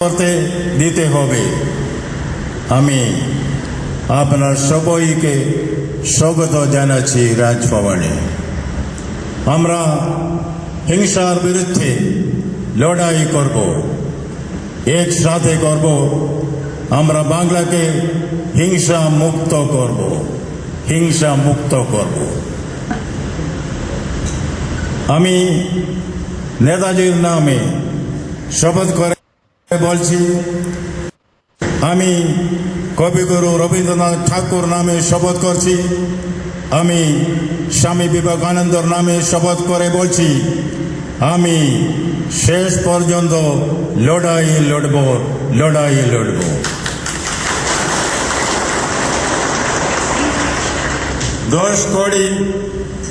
করতে দিতে হবে। আমি আপনার সবাইকে স্বাগত জানাচ্ছি রাজভবনে। আমরা হিংসার বিরুদ্ধে লড়াই করব। একসাথে করব, আমরা বাংলাকে হিংসা মুক্ত করব। হিংসা মুক্ত করব। আমি নেতাজির নামে শপথ করে বলছি, আমি কবিগুরু রবীন্দ্রনাথ ঠাকুর নামে শপথ করছি, আমি স্বামী বিবেকানন্দর নামে শপথ করে বলছি, আমি শেষ পর্যন্ত লড়াই লড়ব লড়াই লড়ব। দশ কোটি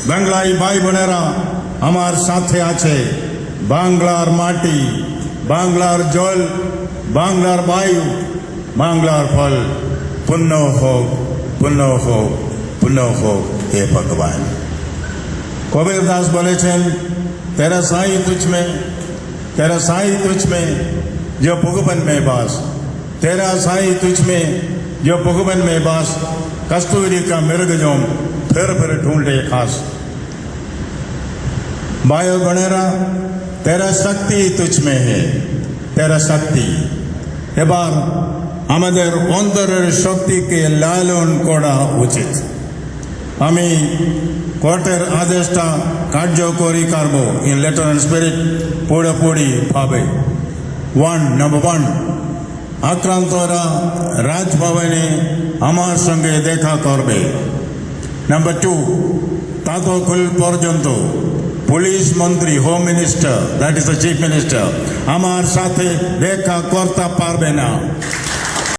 বাংলায় ভাই বোনেরা আমার সাথে আছে, বাংলার মাটি। বাংলার জল, বাংলার বায়ু, বাংলার ফল। পুণ্য হোক পুণ্য হোক পুণ্য হোক, হে ভগবান। কবির দাস বলেছেন, তেরা সাই তুছ মে, তেরা সাই তুছ মে, যে ভগবান মে বাস। তেরা সাই তুছ মে, যে ভগবান মে বাস। কস্তুরি কা মৃগ জম, ফের ফের ঢুঁড়ে খাস। বায়ু গণেরা তেরা শক্তি में है। তেরা শক্তি এবার আমাদের অন্তরের শক্তিকে লালন করা উচিত আমি কোর্টের আদেশটা কার্যকরী করব ইন লেটার অ্যান্ড স্পিরিট পুরোপুরি ভাবে ওয়ান নাম্বার ওয়ান আক্রান্তরা রাজভবনে আমার সঙ্গে দেখা করবে নাম্বার টু ততক্ষণ পর্যন্ত પોલીસ મંત્રી home minister that is the chief minister અમારા સાથે રેખા કોરતા પારબેના